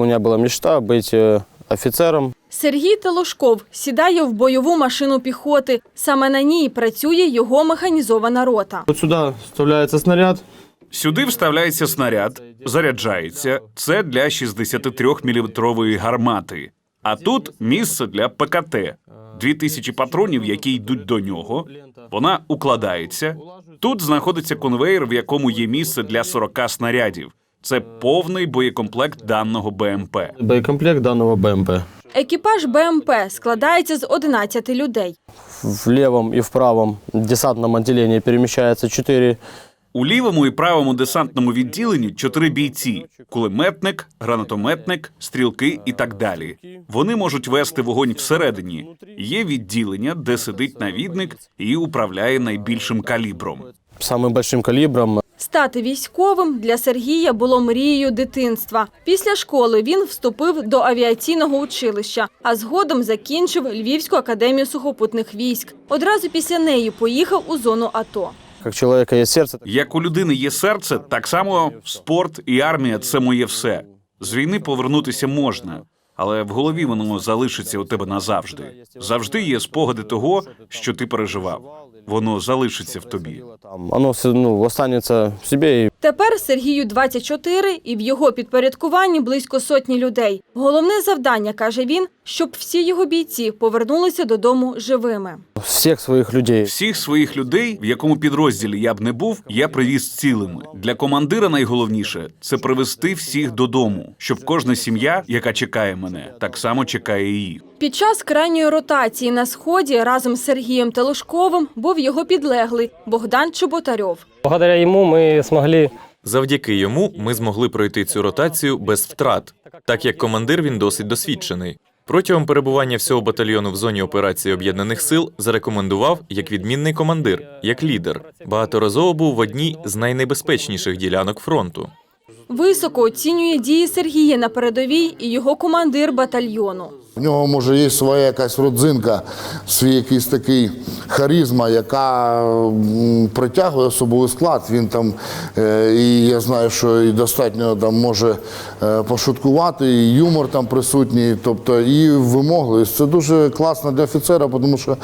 меня была мечта быть э, офицером. Сергій Телушков сідає в бойову машину піхоти. Саме на ній працює його механізована рота. Вот сюда вставляется снаряд. Сюди вставляється снаряд, заряджається. Це для 63-мм гармати. А тут місце для ПКТ. 2000 патронів, які йдуть до нього. Вона укладається. Тут знаходиться конвейер, в якому є місце для 40 снарядів. Це повний боєкомплект даного БМП. Боекомплект данного БМП. Екіпаж БМП складається з 11 людей. В левом и в правом десантном отделении перемещается 4 У лівому і правому десантному відділенні чотири бійці: кулеметник, гранатометник, стрілки і так далі. Вони можуть вести вогонь всередині. Є відділення, де сидить навідник і управляє найбільшим калібром. самым большим калибром. Стати військовим для Сергія було мрією дитинства. Після школи він вступив до авіаційного училища, а згодом закінчив Львівську академію сухопутних військ. Одразу після неї поїхав у зону АТО. Как человека есть сердце, так Як у людини є серце, так само спорт і армія це моє все. З війни повернутися можна, але в голові воно залишиться у тебе назавжди. Завжди є спогади того, що ти переживав. Воно залишиться в тобі. там, оно все, ну, останется в себе Тепер Сергію 24 і в його підпорядкуванні близько сотні людей. Головне завдання, каже він, щоб всі його бійці повернулися додому живими. Всех своих людей. Всіх своїх людей, в якому підрозділі я б не був, я привіз цілими. Для командира найголовніше це привести всіх додому, щоб кожна сім'я, яка чекає мене, так само чекає їх. Під час крайньої ротації на сході разом з Сергієм Телушковим був його підлеглий Богдан Чоботарьов. Благодаря ему мы смогли Завдяки йому ми змогли пройти цю ротацію без втрат, так як командир він досить досвідчений. Протягом перебування всього батальйону в зоні операції об'єднаних сил зарекомендував як відмінний командир, як лідер. Багаторазово був в одній з найнебезпечніших ділянок фронту. Високо оцінює дії Сергія на передовій і його командир батальйону. В нього може є своя якась родзинка, свій якийсь такий харизма, яка притягує особовий склад. Він там, е, і я знаю, що і достатньо там може е, пошуткувати, і юмор там присутній, тобто і вимогливість. Це дуже класно для офіцера, тому що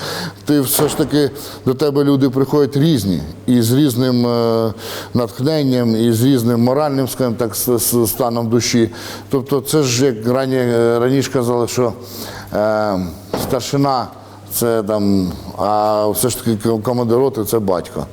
ти все ж таки до тебе люди приходять різні, і з різним е, натхненням, і з різним моральним, скажімо так, станом душі. Тобто, це ж як рані, е, раніше казали, що е, старшина це там, а все ж таки командир роти це батько.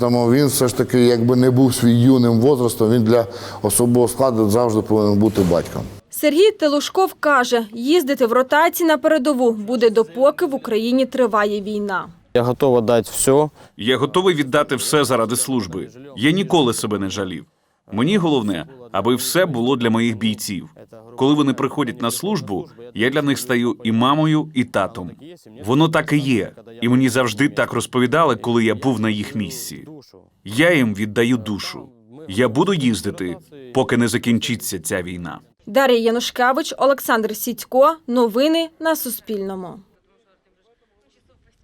Тому він все ж таки, якби не був свій юним возрастом, він для особового складу завжди повинен бути батьком. Сергій Телушков каже, їздити в ротації на передову буде допоки в Україні триває війна. Я готов отдать все. Я готовий віддати все заради служби. Я ніколи себе не жалів. Мені головне, аби все було для моїх бійців. Коли вони приходять на службу, я для них стаю і мамою, і татом. Воно так і є, і мені завжди так розповідали, коли я був на їх місці. Я їм віддаю душу. Я буду їздити, поки не закінчиться ця війна. Дар'я Янушкевич, Олександр Сідько. Новини на Суспільному.